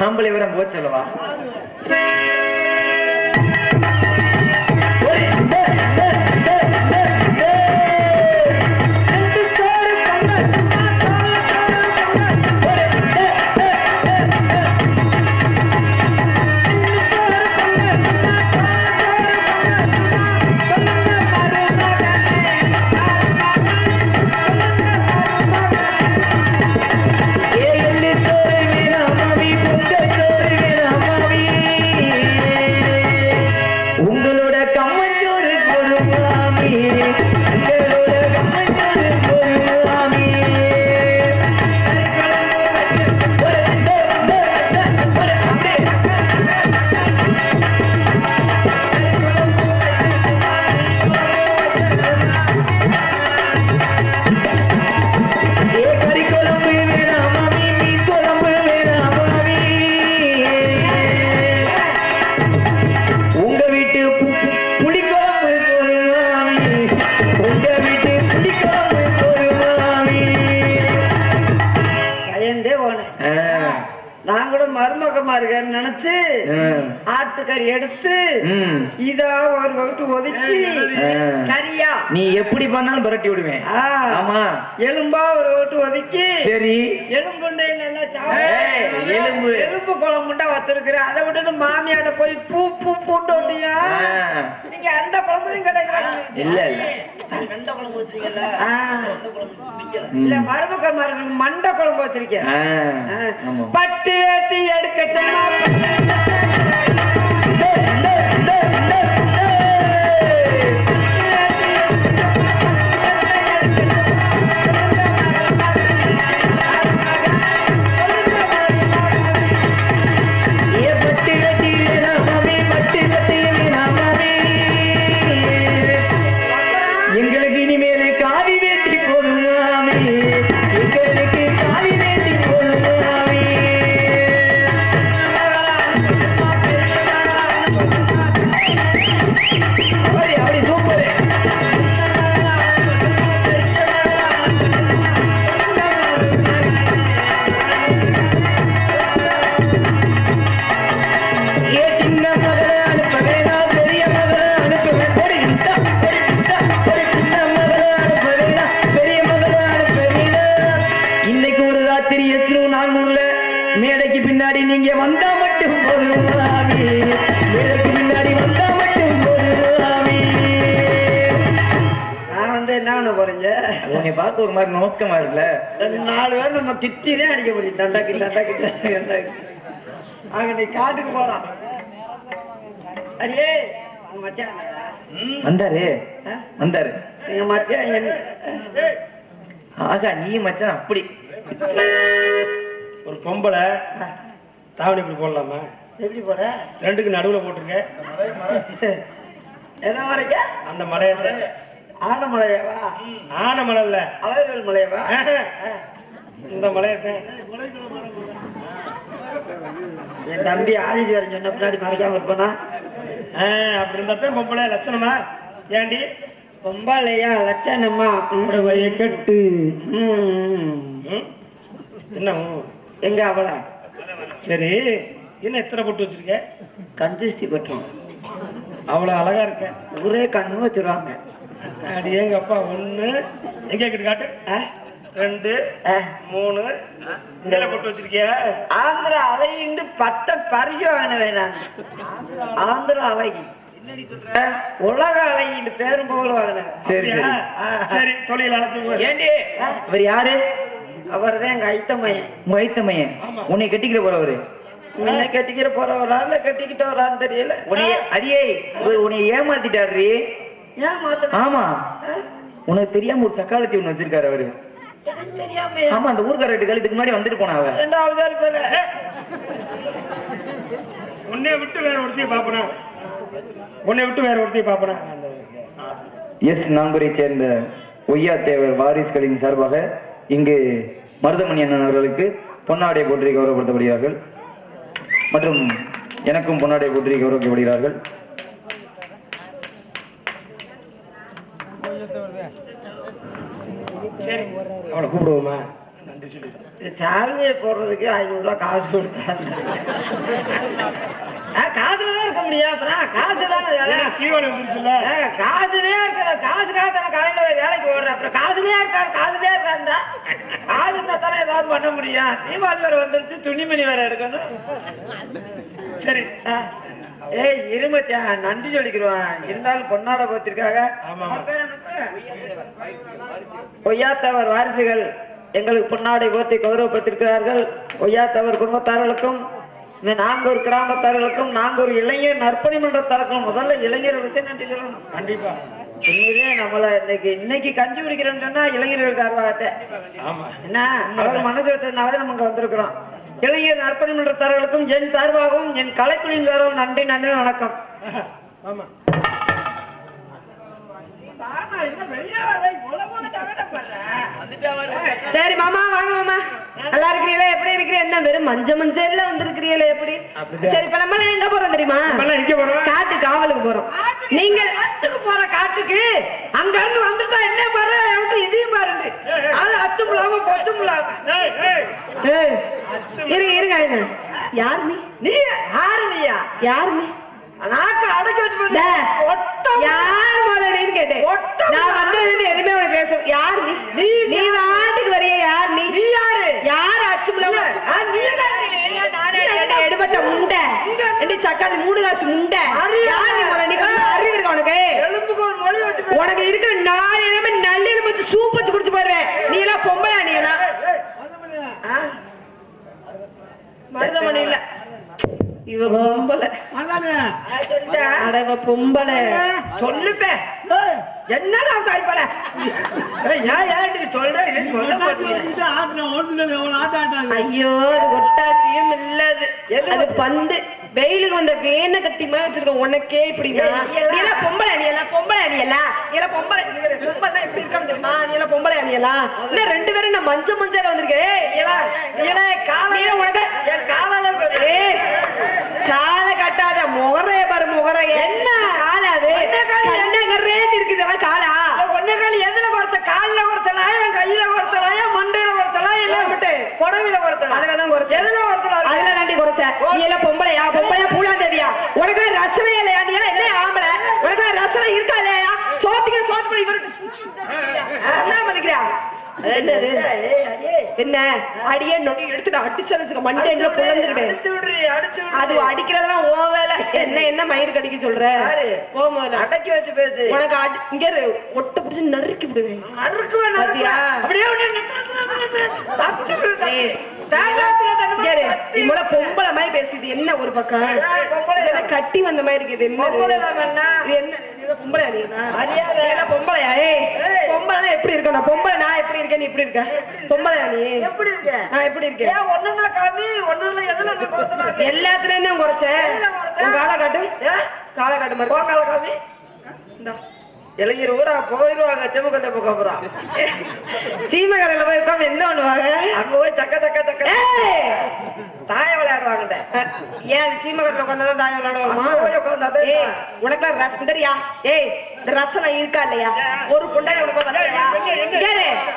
ஆம்பளை வரம் போச்சு அல்லவா 嗯。ஆட்டுக்கறி எடுத்து இதா ஒரு வகுட்டு ஒதுக்கி. கறியா நீ எப்படி பண்ணாலும் பரட்டி விடுவேன். ஆமா. எலும்பா ஒரு வகுட்டு ஒதுக்கி சரி. எலும்புண்டையில எலும்பு. எலும்பு குழம்புண்டா வச்சிருக்கிறேன் அதை விட்டுட்டு மாமியாட போய் பூ பூ பூண்டு விட்டியா ஆ. நீங்க அந்த குழம்பையும் கிடைக்கிறாங்க இல்ல இல்ல. இல்ல மருமக மருமக மண்டை குழம்பு வச்சிருக்கேன். பட்டு வேட்டி உன்னை பார்த்து ஒரு மாதிரி நோக்கமா இருக்குல்ல? நாலு பேர் நம்ம கிட்டினே அடிக்க முடியும் தண்டாக்கி தண்டாக்கி தண்டாக்கி அங்க நீ காட்டுக்கு போறான் அடியே வந்தாரா? வந்தாரு. எங்க மச்சான் ஆகா நீ மச்சான் அப்படி. ஒரு பொம்பளை. தாவணி இப்படி போடலாமா? எப்படி போற ரெண்டுக்கு நடுவுல போட்டிருக்க. என்ன மலைக்க அந்த மலையத்தை. ஆன மலையவா ஆன மலை இல்ல அழகல் மலையவா இந்த மலையத்தை. என் தம்பி ஆதித்யரன் சொன்ன பின்னாடி மறைக்காம இருப்பானா? ஆ, அப்படி இருந்தா தான் பொம்பளை லட்சணமா? ஏண்டி? பொம்பாலையா லட்சணமா? புடவைய கட்டு? என்ன? எங்க அவளா? சரி. என்ன எத்தனை போட்டு வச்சிருக்க? கண்டிஸ்டி பட்டுரும் அவ்வளவு அழகா இருக்க. ஊரே கண்ணு வச்சிருவாங்க. அடி எங்க அப்பா ஒண்ணு. எங்க கிட்ட? காட்டு? ரெண்டு. மூணு. இதில் போட்டு வச்சிருக்கிய? ஆந்திரா அழகிண்டு பட்ட பரிசு வாங்கின வேணாம் ஆந்திரா ஆ, உலக அழகிண்டு பேரும் புகழ் வாங்கினேன் சரி. சரி சரி தொழில் அழைச்சு. ஏண்டி? இவர் யாரு? அவர் தான் எங்க ஐத்தமையன். உன்னை கட்டிக்கிற போறவரு. உன்னை கட்டிக்கிற போறவரா இல்ல கட்டிக்கிட்ட வரான்னு தெரியல. உன்னை அடியே உன்னை ஏமாத்திட்டாரு ஆமா. உனக்கு தெரியாம ஒரு சக்காலத்தி ஒண்ணு வச்சிருக்காரு அவரு. தெரியாம. ஆமா அந்த ஊர்க்காரட்டு கழுத்துக்கு முன்னாடி வந்துட்டு போனா அவ ரெண்டாவது பேல உன்னைய விட்டு வேற ஒருத்தைய பாப்பனா உன்னை விட்டு வேற ஒருத்தைய பாப்பனா எஸ் நாங்கூரை சேர்ந்த ஒய்யா தேவர் வாரிசுகளின் சார்பாக இங்கு மருதமணி அண்ணன் அவர்களுக்கு பொன்னாடை போற்றி கௌரவப்படுத்தப்படுகிறார்கள். மற்றும் எனக்கும் பொன்னாடை போற்றி கௌரவிக்கப்படுகிறார்கள் சரி அவளை கூப்பிடுவோமா. நன்றி இந்த சால்வையை போடுறதுக்கு ஐநூறு ரூபாய் காசு கொடுத்தாங்க. காசுல தான் இருக்க முடியும். அப்புறம் காசு தானே தீவனம் ஆ, காசுலயே இருக்கிற காசுக்காக தானே கடையில வேலைக்கு ஓடுற அப்புறம் காசுலயே இருக்காரு காசுலயே இருக்காருந்தா காசு இருந்தா ஏதாவது பண்ண முடியும். தீபாவளி வேற வந்துருச்சு துணிமணி வேற எடுக்கணும். சரி ஏய் இருமத்தியா? நன்றி சொல்லிக்கிறோம் இருந்தாலும் பொன்னாட போத்திருக்காங்க ஆமா. ஒய்யாத்தவர் வாரிசுகள் எங்களுக்கு பொன்னாடை போர்த்தி கௌரவப்படுத்திருக்கிறார்கள் ஒய்யாத்தவர் குடும்பத்தார்களுக்கும் இந்த நாங்கூர் கிராமத்தார்களுக்கும் நாங்கூர் இளைஞர் நற்பணி மன்றத்தாருக்கும் முதல்ல இளைஞர்களுக்கு நன்றி சொல்லணும். கண்டிப்பா. உண்மையிலே நம்மள இன்னைக்கு இன்னைக்கு கஞ்சி குடிக்கிறோம்னு சொன்னா இளைஞர்களுக்கு ஆர்வத்தை என்ன? மனசு வச்சதுனால நம்ம இங்க வந்திருக்கிறோம். இளைஞர் நற்பணி மன்றத்தார்களுக்கும் என் சார்பாகவும் என் கலைக்குழுவின் சார்பாகவும் நன்றி நன்றி வணக்கம். ஆமா. சரி மாமா வாங்க மாமா. நல்லா இருக்கிறீங்களா? எப்படி இருக்கிறீங்க? என்ன வெறும் மஞ்ச மஞ்சள்ல வந்திருக்கிறீங்களா எப்படி. சரி இப்ப நம்ம எல்லாம் எங்க போறோம் தெரியுமா? காட்டு காவலுக்கு போறோம். நீங்க அத்துக்கு போற காட்டுக்கு அங்க இருந்து வந்துட்டா என்ன பாரு? இதையும் பாருங்க அது அத்து முலாம பொச்சு முலாம ஏய், ஏய். ஏய், இருங்க இருங்க யார் நீ? நீ யாரு நீயா யார் நீ? நாக்கு அடக்கி வச்சு. ஒட்டம் யார் முதலன்னு கேட்டேன்? நான் வந்ததுல எதுவுமே உனக்கு பேச யார் நீ நீ. நீ வாட்டுக்கு வரைய? யார் நீ நீ யாரு யார் அச்சு முலாம ஆ, நீ தானே. நீ என்ன? எடுபட்ட முண்டை இங்க. எடி சக்காளி மூணு காசு முண்டை. அறிவு. இருக்கா உனக்கு. உனக்கு இருக்கிற நாலு எலும்பு நல்ல எலும்பு வச்சு சூப் வச்சு குடிச்சு பாருவேன் நீ எல்லாம் பொம்பளையா நீ எல்லாம்? மருதமணி இல்ல. இவ பொம்பளை. ஆ, சொல்லிட்டா? அட இவ பொம்பளை. சொல்லுப்பே. என்னடா தாய்ப்பல ஐயோ அது ஒட்டாச்சியும் இல்லது அது. பந்து. வெயிலுக்கு வந்த வேனை கட்டி மாதிரி வச்சிருக்க உனக்கே இப்படின்னா? நீ எல்லாம் பொம்பளை எல்லாம் பொம்பளை எல்லாம் நீ எல்லாம் பொம்பளை பொம்பளை இப்படி இருக்காம தெரியுமா? நீ எல்லாம் பொம்பளை எல்லாம் இல்ல ரெண்டு பேரும் நான் மஞ்ச மஞ்சள் வந்திருக்கேன் உனக்கு என் காலால காலை கட்டாத முகரைய பாரு முகரைய என்ன? காலாது என்ன காலு? கண்ணகரேன்னு இருக்குது இதெல்லாம் காலா? ஒன்னே கால் எதுல ஒருத்த கால்ல ஒருத்தனா? என் கையில ஒருத்தனா என் மண்டையில ஒருத்தனா இல்ல புடவில ஒருத்தனா அதுலதான் குறைச்ச எதுல? அதுல தாண்டி குறைச்ச. நீ எல்லாம் பொம்பளையா? பொம்பளையா பூலாந்தேவியா உனக்கு எல்லாம் ரசனை இல்லையா நீ எல்லாம் என்ன ஆம்பளை உனக்கு எல்லாம் ரசனை இருக்கா இல்லையா சோத்துக்கு சோத்து போய் இவருக்கு என்ன மதிக்கிறியா என்னது. என்ன? அடியே நொடி எடுத்துட்டு அடிச்சு மண்டை என்ன புலந்துருவேன். அது அடிக்கிறதெல்லாம் ஓ வேலை. என்ன என்ன மயிர் கடிக்க சொல்ற? ஓ முதல்ல. அடக்கி வச்சு பேசு. உனக்கு அடி இங்க ஒட்ட பிடிச்சு நறுக்கி விடுவேன். நறுக்குவேன். பாத்தியா? அப்படியே பொம்பளை மாதிரி பேசுது என்ன ஒரு பக்கம்? கட்டி வந்த மாதிரி இருக்குது. என்ன? பொம்பளை பொம்பளை எல்லாம் பொம்பளையா. பொம்பளை எப்படி இருக்க? நான் பொம்பளை நான் எப்படி இருக்கேன்? நீ இப்படி இருக்க? பொம்பளையா நீ எப்படி நான் எப்படி இருக்கேன்? ஒண்ணுன்னா காமி ஒண்ணுல எதுல எல்லாத்துலயும் தான் குறைச்சேன் காலை காட்டு. காலை மாதிரி காமி. இந்தா. இளைஞர் ஊரா போயிருவாங்க செம்மக்கத்தை பக்கம் அப்புறம் சீமகரையில போய் உட்காந்து என்ன பண்ணுவாங்க? அங்க போய் தக்க தக்க தக்க! தாய விளையாடுவாங்கட்ட அஹ், ஏன் அங்க போய் உட்கார்ந்து அதான் ஏய் உனக்கு ரசம் தெரியா ஏய் ரசனை இருக்கா இல்லையா? ஒரு பொண்டாடி உனக்கு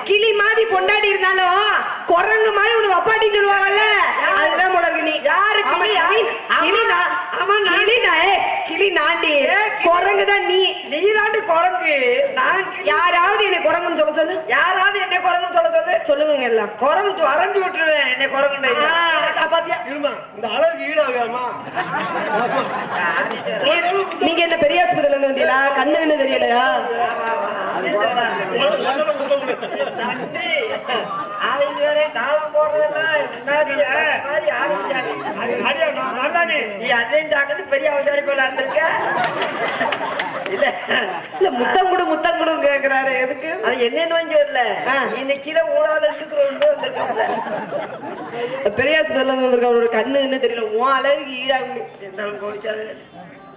கிளி மாதிரி பொண்டாடி இருந்தாலும் குரங்கு மாதிரி உனக்கு வப்பாட்டின்னு சொல்லுவாங்கல்ல? அதுதான் போல இருக்கு நீ யாரு ஆமா, கிளியா? கிளி நாண்டி. குரங்கு தான் நீ. நீராண்டு குரங்கு. நான். யாராவது என்னை குரங்குன்னு சொல்ல சொல்லு. யாராவது என்ன குரங்குன்னு சொல்ல சொல்லு. சொல்லுங்க எல்லாம். குரங்கு வரைஞ்சு விட்டுருவேன் என்ன குரங்குன்னு ஆ, பாத்தியா? இந்த அளவுக்கு ஈடாகாமா நீ- நீங்க என்ன பெரிய ஆஸ்பத்திரியில இருந்து வந்தீங்களா? கண்ணு கண்ணு தெரியலையா? நன்றி ஆளுங்க வேற போடுறதெல்லாம் முன்னாடி ஆரம்பிச்சாங்க. நீ அண்ணன் தாக்கன்னு பெரிய அவசாரிப்பா இருந்திருக்க இல்ல இல்ல முத்தம் கொடு முத்தம் கொடு கேக்குறாரு எதுக்கு அது என்னன்னு வாங்கி வரல. இன்னைக்கு ஊழால இருக்கிறவங்க வந்திருக்காப்ல பெரிய ஆஸ்பத்திரியில இருந்து வந்திருக்க அவரோட கண்ணு என்ன தெரியல உன் அழகு ஈடாக இருந்தாலும் கோவிச்சாது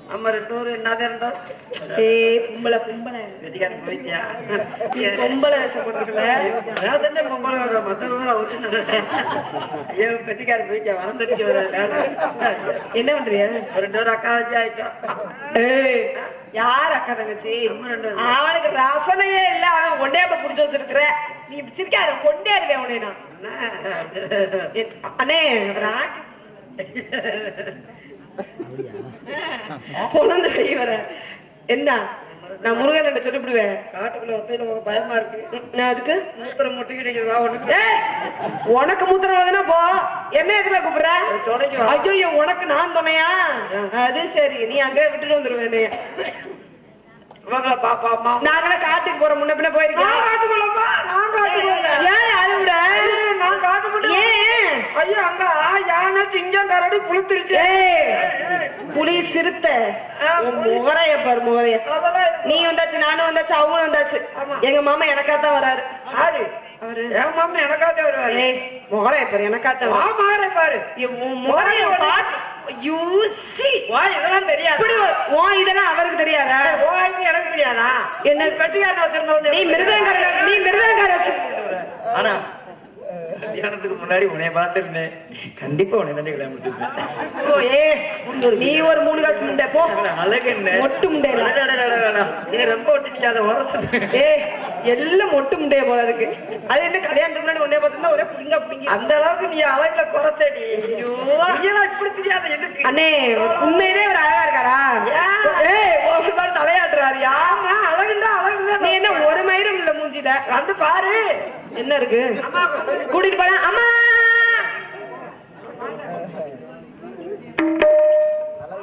நம்ம ரெண்டு பேரும் என்னதான் இருந்தோம் ஏய் பொம்பளை பொம்பளை. வெட்டிக்காரன் கோவிச்சா நீ பொம்பளை வேஷப்பட்டிருக்கல நான் தானே பொம்பளை வாங்க மத்தவங்க ஊத்துனேன் ஐயோ பெட்டிக்காரன் போயிட்டா வரந்தடிக்க என்ன பண்றியா? ரெண்டு பேரும் அக்கா வச்சு ஆயிட்டோம். ஏய் யார் அக்கா தங்கச்சி? அவனுக்கு ரசனையே இல்ல. அவன் ஒன்னே புடிச்சு வச்சிருக்கிற. நீ சிரிக்காத கொண்டாடுவேன் உன்னை நான். என்- அண்ணே. நான் பொழந்து வை வர. என்ன? நான் முருகன் சொல்லிவிடுவேன். காட்டுக்குள்ள ஒத்தையில ஒரு பயமா இருக்கு. நான் அதுக்கு? மூத்திரம் முட்டிக்கிட்டு வா உனக்கு. உனக்கு மூத்திரம் வருதுன்னா போ. என்ன எதுல கூப்பிடுற? வா. ஐயோ உனக்கு நான் துணையா? அது சரி நீ அங்கே விட்டுட்டு வந்துருவேன். இவங்கள பாப்பா அம்மா நாங்களே காட்டுக்கு போறோம் முன்ன பின்ன போயிருக்கேன். நான் காட்டுக்குள்ளப்பா நான் காட்டுக்குள்ள ஏன் அழுவுற நான் காட்டுக்குள்ள ஏன் ஐயோ அங்க யானை சிங்கம் கரடி புளுத்துருச்சு புலி சிறுத்தை. முகரைய பாரு முகரைய. நீ வந்தாச்சு நானும் வந்தாச்சு அவங்களும் வந்தாச்சு. எங்க மாமா எனக்காத்தான் வராரு. யாரு? என் மாமா எனக்காக வருவாரு. முகரைய பாரு எனக்காத்தான். மாறே பாரு. முகரைய பாத்து யூ சி வா இதெல்லாம் தெரியாது? உன் இதெல்லாம் அவருக்கு தெரியாதா? ஓய்வு எனக்கு தெரியாதா? என்ன வெட்டிக்காரன் வச்சிருந்தோம் நீ மிருதங்கார நீ மிருதங்கார வச்சு ஆனா கல்யாணத்துக்கு முன்னாடி உன்னை பார்த்திருந்தேன். கண்டிப்பா உன்னை தாண்டி கல்யாணம் ஓ, ஏ நீ ஒரு மூணு காசு முண்டை போ. அழகு என்ன? அடடடடடடா. நீ ரொம்ப ஒட்டிக்காத உரசு. ஏ எல்லாம் மொட்டு முண்டைய போல இருக்கு. அது என்ன கல்யாணத்துக்கு முன்னாடி ஒன்னே பார்த்திருந்தா ஒரே புடிங்க புடிங்க. அந்த அளவுக்கு நீ அழகுல குறைச்சடி. நீலாம் இப்படி தெரியாத எதுக்கு? அண்ணே உண்மையிலே ஒரு அழகா இருக்காரா? ஒரு மாதிரி தலையாட்டுறாருயா? ஆமா அழகுண்டா அழகுதான் நீ என்ன ஒரு மயிரும் இல்ல மூஞ்சில வந்து பாரு. என்ன இருக்கு? கூட்டிட்டு போனா அம்மா!